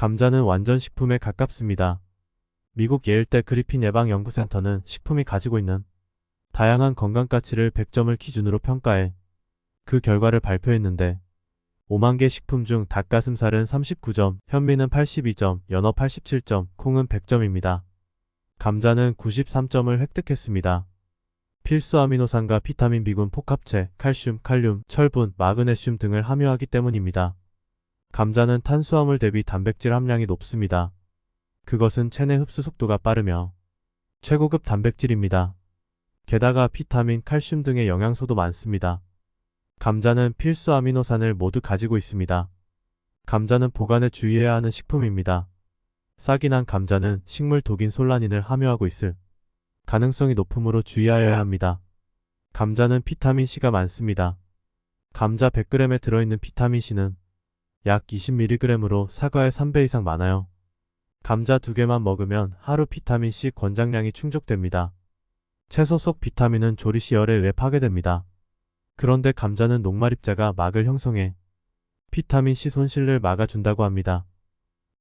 감자는 완전 식품에 가깝습니다. 미국 예일대 그리핀 예방연구센터는 식품이 가지고 있는 다양한 건강 가치를 100점을 기준으로 평가해 그 결과를 발표했는데 5만 개 식품 중 닭가슴살은 39점, 현미는 82점, 연어 87점, 콩은 100점입니다. 감자는 93점을 획득했습니다. 필수 아미노산과 비타민 B군 폭합체, 칼슘, 칼륨, 철분, 마그네슘 등을 함유하기 때문입니다. 감자는 탄수화물 대비 단백질 함량이 높습니다. 그것은 체내 흡수 속도가 빠르며 최고급 단백질입니다. 게다가 비타민, 칼슘 등의 영양소도 많습니다. 감자는 필수 아미노산을 모두 가지고 있습니다. 감자는 보관에 주의해야 하는 식품입니다. 싹이 난 감자는 식물 독인 솔라닌을 함유하고 있을 가능성이 높으므로 주의하여야 합니다. 감자는 비타민C가 많습니다. 감자 100g에 들어있는 비타민C는 약 20mg으로 사과의 3배 이상 많아요. 감자 두 개만 먹으면 하루 비타민C 권장량이 충족됩니다. 채소 속 비타민은 조리 시 열에 의해 파괴됩니다. 그런데 감자는 녹말입자가 막을 형성해 비타민C 손실을 막아준다고 합니다.